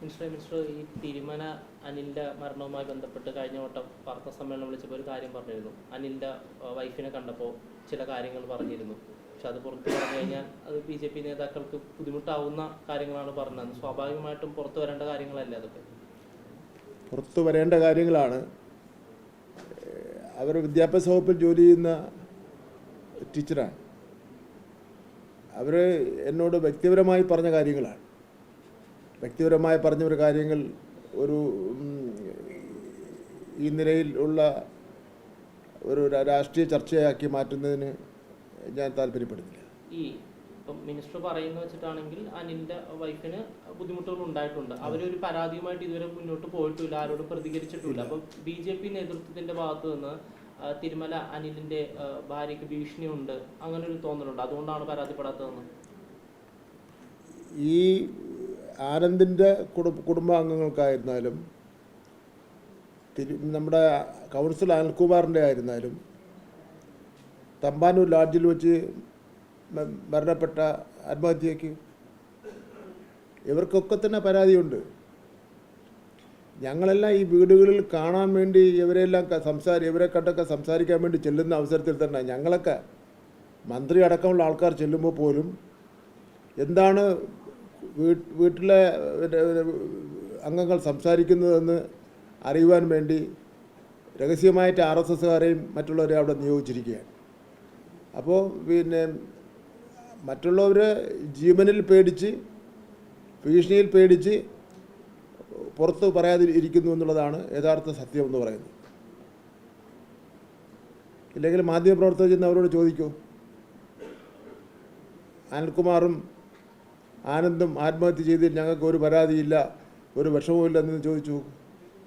Minister minister ഈ തിരുമന അനിലിന്റെ മരണവുമായി ബന്ധപ്പെട്ട് കഴിഞ്ഞ വട്ടം വാർത്താ സമ്മേളനം വിളിച്ചപ്പോൾ ഒരു കാര്യം പറഞ്ഞിരുന്നു. അനിലിന്റെ വൈഫിനെ കണ്ടപ്പോൾ ചില കാര്യങ്ങൾ പറഞ്ഞിരുന്നു. പക്ഷെ അത് പുറത്ത് പറഞ്ഞു കഴിഞ്ഞാൽ അത് ബി ജെ പി നേതാക്കൾക്ക് ബുദ്ധിമുട്ടാവുന്ന കാര്യങ്ങളാണ് പറഞ്ഞത്. സ്വാഭാവികമായിട്ടും പുറത്തു വരേണ്ട കാര്യങ്ങളല്ലേ അതൊക്കെ? പുറത്തു വരേണ്ട കാര്യങ്ങളാണ്. അവർ വിദ്യാഭ്യാസ വകുപ്പിൽ ജോലി ചെയ്യുന്ന ടീച്ചറാണ്. അവർ എന്നോട് വ്യക്തിപരമായി പറഞ്ഞ കാര്യങ്ങളാണ്. വ്യക്തിപരമായി പറഞ്ഞ ഒരു കാര്യങ്ങൾ ഒരു ഈ നിലയിൽ ഉള്ള ഒരു രാഷ്ട്രീയ ചർച്ചയാക്കി മാറ്റുന്നതിന് ഞാൻ താല്പര്യപ്പെടുന്നില്ല. ഈ ഇപ്പം മിനിസ്റ്റർ പറയുന്ന വെച്ചിട്ടാണെങ്കിൽ അനിലിന്റെ വൈഫിന് ബുദ്ധിമുട്ടുകൾ ഉണ്ടായിട്ടുണ്ട്. അവരൊരു പരാതിയുമായിട്ട് ഇതുവരെ മുന്നോട്ട് പോയിട്ടില്ല ആരോടും പ്രതികരിച്ചിട്ടില്ല. അപ്പം ബി ജെ പി നേതൃത്വത്തിന്റെ ഭാഗത്ത് നിന്ന് തിരുമല അനിലിന്റെ ഭാര്യയ്ക്ക് ഭീഷണിയുണ്ട് അങ്ങനെ ഒരു തോന്നലുണ്ട്. അതുകൊണ്ടാണ് പരാതിപ്പെടാത്തതെന്ന്. ഈ ആനന്ദിന്റെ കുടു കുടുംബാംഗങ്ങൾക്കായിരുന്നാലും തിരു നമ്മുടെ കൗൺസിൽ അനിൽകുമാറിന്റെ ആയിരുന്നാലും തമ്പാനൂർ ലാഡ്ജിൽ വെച്ച് മരണപ്പെട്ട ആത്മഹത്യക്ക് ഇവർക്കൊക്കെ തന്നെ പരാതിയുണ്ട്. ഞങ്ങളെല്ലാം ഈ വീടുകളിൽ കാണാൻ വേണ്ടി ഇവരെല്ലാം സംസാരി ഇവരെ കണ്ടൊക്കെ സംസാരിക്കാൻ വേണ്ടി ചെല്ലുന്ന അവസരത്തിൽ തന്നെ ഞങ്ങളൊക്കെ മന്ത്രി അടക്കമുള്ള ആൾക്കാർ ചെല്ലുമ്പോൾ പോലും എന്താണ് വീട്ടിലെ അംഗങ്ങൾ സംസാരിക്കുന്നതെന്ന് അറിയുവാൻ വേണ്ടി രഹസ്യമായിട്ട് ആർ എസ് എസ്സുകാരെയും മറ്റുള്ളവരെ അവിടെ നിയോഗിച്ചിരിക്കുകയാണ്. അപ്പോൾ പിന്നെ മറ്റുള്ളവർ ജീവനിൽ പേടിച്ച് ഭീഷണിയിൽ പേടിച്ച് പുറത്ത് പറയാതെ ഇരിക്കുന്നു എന്നുള്ളതാണ് യഥാർത്ഥ സത്യം എന്ന് പറയുന്നത്. ഇല്ലെങ്കിൽ മാധ്യമപ്രവർത്തകർ ചെന്ന് അവരോട് ചോദിക്കൂ. അനിൽകുമാറും ആനന്ദും ആത്മഹത്യ ചെയ്തതിൽ ഞങ്ങൾക്ക് ഒരു പരാതിയില്ല ഒരു വിഷമവുമില്ല എന്ന് ചോദിച്ചു.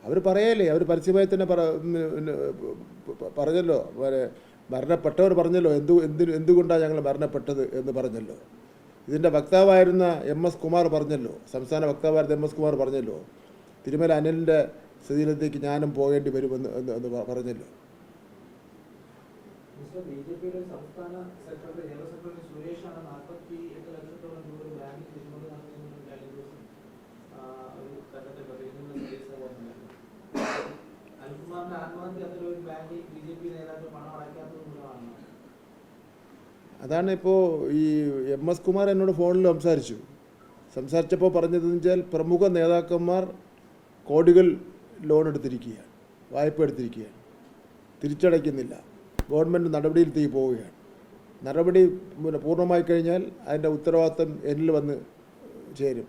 അവർ പറയല്ലേ അവർ പരസ്യമായി തന്നെ പറഞ്ഞല്ലോ. മരണപ്പെട്ടവർ പറഞ്ഞല്ലോ എന്തു എന്തിന് എന്തുകൊണ്ടാണ് ഞങ്ങൾ മരണപ്പെട്ടത് എന്ന് പറഞ്ഞല്ലോ. ഇതിന്റെ വക്താവായിരുന്ന എം എസ് കുമാർ പറഞ്ഞല്ലോ സംസ്ഥാന വക്താവായിരുന്ന എം എസ് കുമാർ പറഞ്ഞല്ലോ തിരുമല അനിലിന്റെ സ്ഥിതിയിലത്തേക്ക് ഞാനും പോകേണ്ടി വരുമെന്ന് എന്ന് പറഞ്ഞല്ലോ. സംസ്ഥാന സുരേഷാണ് നാൽപ്പത്തി എട്ട് ലക്ഷത്തോളം ഒരു അതാണ് ഇപ്പോ ഈ എം എസ് കുമാർ എന്നോട് ഫോണിൽ സംസാരിച്ചു. സംസാരിച്ചപ്പോൾ പറഞ്ഞതെന്ന് വെച്ചാൽ പ്രമുഖ നേതാക്കന്മാർ കോടികൾ ലോൺ എടുത്തിരിക്കുകയാണ് വായ്പ എടുത്തിരിക്കുകയാണ്. തിരിച്ചടയ്ക്കുന്നില്ല. ഗവൺമെന്റ് നടപടിയിലേക്ക് പോവുകയാണ്. നടപടി പിന്നെ പൂർണമായി കഴിഞ്ഞാൽ അതിന്റെ ഉത്തരവാദിത്വം എന്നിൽ വന്ന് ചേരും.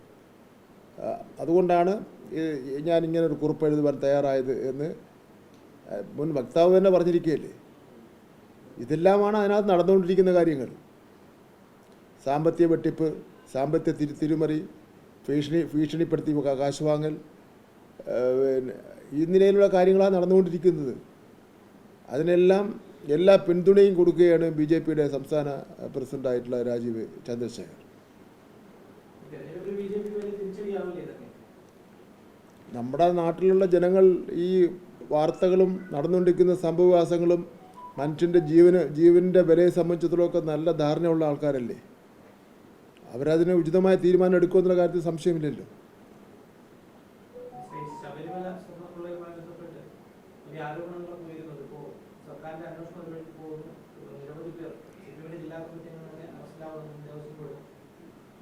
അതുകൊണ്ടാണ് ഞാനിങ്ങനെ ഒരു കുറിപ്പ് എഴുതുവാൻ തയ്യാറായത് എന്ന് മുൻ വക്താവ് തന്നെ പറഞ്ഞിരിക്കുകയല്ലേ? ഇതെല്ലാമാണ് അതിനകത്ത് നടന്നുകൊണ്ടിരിക്കുന്ന കാര്യങ്ങൾ. സാമ്പത്തിക വെട്ടിപ്പ് സാമ്പത്തിക തിരി തിരിമറി ഭീഷണി ഭീഷണിപ്പെടുത്തി കാശ് വാങ്ങൽ ഈ നിലയിലുള്ള കാര്യങ്ങളാണ് നടന്നുകൊണ്ടിരിക്കുന്നത്. അതിനെല്ലാം എല്ലാ പിന്തുണയും കൊടുക്കുകയാണ് ബി ജെ പിയുടെ സംസ്ഥാന പ്രസിഡന്റായിട്ടുള്ള രാജീവ് ചന്ദ്രശേഖർ. നമ്മുടെ നാട്ടിലുള്ള ജനങ്ങൾ ഈ വാർത്തകളും നടന്നുകൊണ്ടിരിക്കുന്ന സംഭവവാസങ്ങളും മനുഷ്യന്റെ ജീവന് ജീവന്റെ വിലയെ സംബന്ധിച്ചിടത്തോളമൊക്കെ നല്ല ധാരണയുള്ള ആൾക്കാരല്ലേ? അവരതിന് ഉചിതമായ തീരുമാനം എടുക്കുമെന്നുള്ള കാര്യത്തിൽ സംശയമില്ലല്ലോ. ശബരിമല സർക്കാരിന്റെ അന്വേഷണം വഴി പോകുന്നു. നിരവധി പേർ സിപിഎമ്മിന്റെ ജില്ലാ കമ്മിറ്റി അംഗങ്ങളെ അറസ്റ്റിലാവുന്നു ദേവസ്വം ബോർഡ്.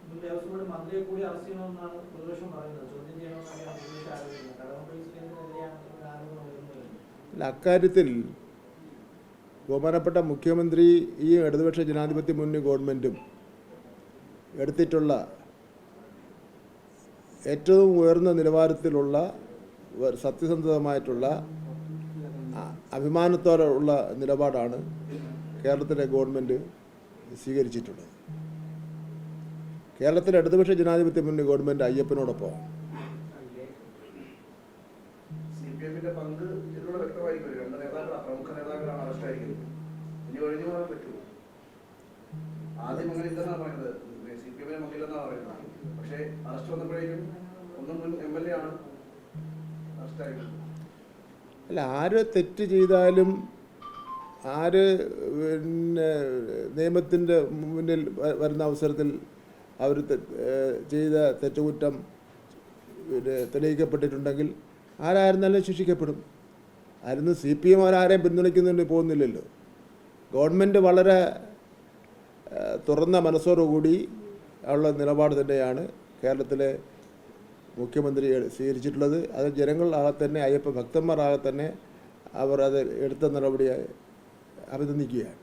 മുൻ ദേവസ്വം ബോർഡ് മന്ത്രിയെ കൂടി അറസ്റ്റ് ചെയ്യണമെന്നാണ് പ്രതിപക്ഷം പറയുന്നത്. ചോദ്യം ചെയ്യണമെന്നാണ് പ്രതിപക്ഷം ആരോപിക്കുന്നത് കടകംപള്ളി സുരേന്ദ്രനെതിരെയാണ് ഒരു ആരോപണം അക്കാര്യത്തിൽ ബഹുമാനപ്പെട്ട മുഖ്യമന്ത്രി ഈ ഇടതുപക്ഷ ജനാധിപത്യ മുന്നണി ഗവൺമെന്റും എടുത്തിട്ടുള്ള ഏറ്റവും ഉയർന്ന നിലവാരത്തിലുള്ള സത്യസന്ധമായിട്ടുള്ള അഭിമാനത്തോടെ ഉള്ള നിലപാടാണ് കേരളത്തിലെ ഗവൺമെന്റ് സ്വീകരിച്ചിട്ടുള്ളത്. കേരളത്തിലെ ഇടതുപക്ഷ ജനാധിപത്യ മുന്നണി ഗവൺമെന്റ് അങ്ങനെ പറയുന്നത്. പക്ഷേ അറസ്റ്റ് വന്നപ്പോഴേക്കും ഒന്നും മുൻ എം എൽ എ ആണ് അറസ്റ്റ് ആയിരിക്കുന്നത് അല്ല ആര് തെറ്റ് ചെയ്താലും ആര് പിന്നെ നിയമത്തിന്റെ മുന്നിൽ വരുന്ന അവസരത്തിൽ അവർ ചെയ്ത തെറ്റുകുറ്റം പിന്നെ തെളിയിക്കപ്പെട്ടിട്ടുണ്ടെങ്കിൽ ആരായിരുന്നാലും ശിക്ഷിക്കപ്പെടും. ആയിരുന്നു സി പി എം ആരാരെയും പിന്തുണയ്ക്കുന്നുണ്ട് പോകുന്നില്ലല്ലോ. ഗവൺമെന്റ് വളരെ തുറന്ന മനസ്സോടുകൂടി ഉള്ള നിലപാട് തന്നെയാണ് കേരളത്തിലെ മുഖ്യമന്ത്രി സ്വീകരിച്ചിട്ടുള്ളത്. അത് ജനങ്ങളാകെ തന്നെ അയ്യപ്പ ഭക്തന്മാരാകെ തന്നെ അവർ അത് എടുത്ത നടപടിയായി അഭിനന്ദിക്കുകയാണ്.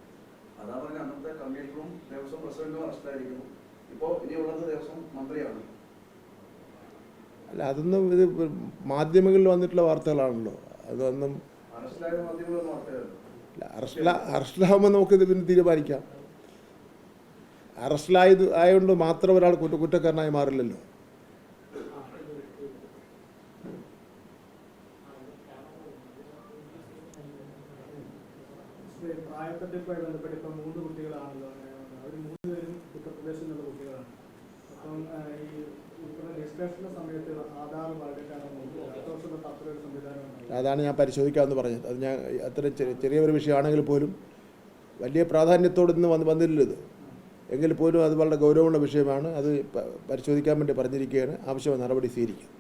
അല്ല അതൊന്നും ഇത് മാധ്യമങ്ങളിൽ വന്നിട്ടുള്ള വാർത്തകളാണല്ലോ. അതൊന്നും അറസ്റ്റിലാവുമ്പോൾ മാധ്യമങ്ങളൊന്നും ഇത് അല്ല, അറസ്റ്റിലാ അറസ്റ്റിലാകുമ്പോൾ നമുക്കിത് പിന്നെ തീരുമാനിക്കാം. അറസ്റ്റിലായത് ആയതുകൊണ്ട് മാത്രം ഒരാൾ കുറ്റ കുറ്റക്കാരനായി മാറില്ലല്ലോ. ഈ പ്രായത്തട്ടിപ്പുമായി ബന്ധപ്പെട്ട് ഇപ്പം മൂന്ന് കുട്ടികളാണല്ലോ അവർ മൂന്ന് പേരും ഉത്തർപ്രദേശിൽ നിന്നുള്ള കുട്ടികളാണ്. അപ്പം ഈ ഇവിടെ രജിസ്ട്രേഷന്റെ സമയത്ത് ആധാർ അതാണ് ഞാൻ പരിശോധിക്കാമെന്ന് പറഞ്ഞത്. അത് ഞാൻ അത്ര ചെറിയ ചെറിയ ഒരു വിഷയമാണെങ്കിൽ പോലും വലിയ പ്രാധാന്യത്തോടെ നിന്ന് വന്ന് വന്നില്ല ഇത്. എങ്കിൽ പോലും അത് വളരെ ഗൗരവമുള്ള വിഷയമാണ്. അത് പരിശോധിക്കാൻ വേണ്ടി പറഞ്ഞിരിക്കുകയാണ്. ആവശ്യമായ നടപടി സ്വീകരിക്കും.